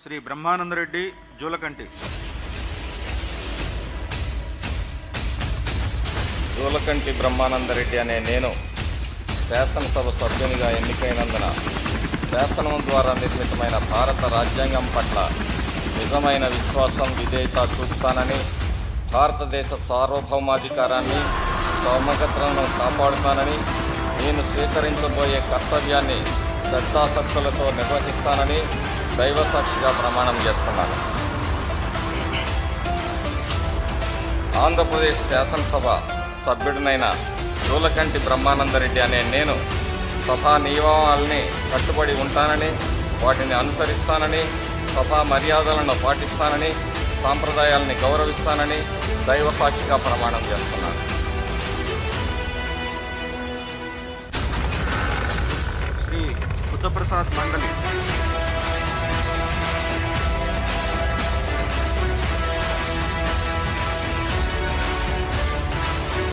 శ్రీ బ్రహ్మానందరెడ్డి జూలకంటి. జూలకంటి బ్రహ్మానందరెడ్డి అనే నేను శాసనసభ సభ్యునిగా ఎన్నికైనందున శాసనం ద్వారా నిర్మితమైన భారత రాజ్యాంగం పట్ల నిజమైన విశ్వాసం విధేయత చూపుతానని భారతదేశ సార్వభౌమాధికారాన్ని సౌమగత్లను కాపాడుతానని నేను స్వీకరించబోయే కర్తవ్యాన్ని శ్రద్ధాసక్తులతో నిర్వహిస్తానని దైవ సాక్షిగా ప్రమాణం చేస్తున్నాను ఆంధ్రప్రదేశ్ శాసనసభ సభ్యుడినైన జూలకంటి బ్రహ్మానందరెడ్డి అనే నేను సభా నియమాలని కట్టుబడి ఉంటానని వాటిని అనుసరిస్తానని సభా మర్యాదలను పాటిస్తానని సాంప్రదాయాలని గౌరవిస్తానని దైవ సాక్షిగా ప్రమాణం చేస్తున్నాను. శ్రీ బుద్ధప్రసాద్ మండలి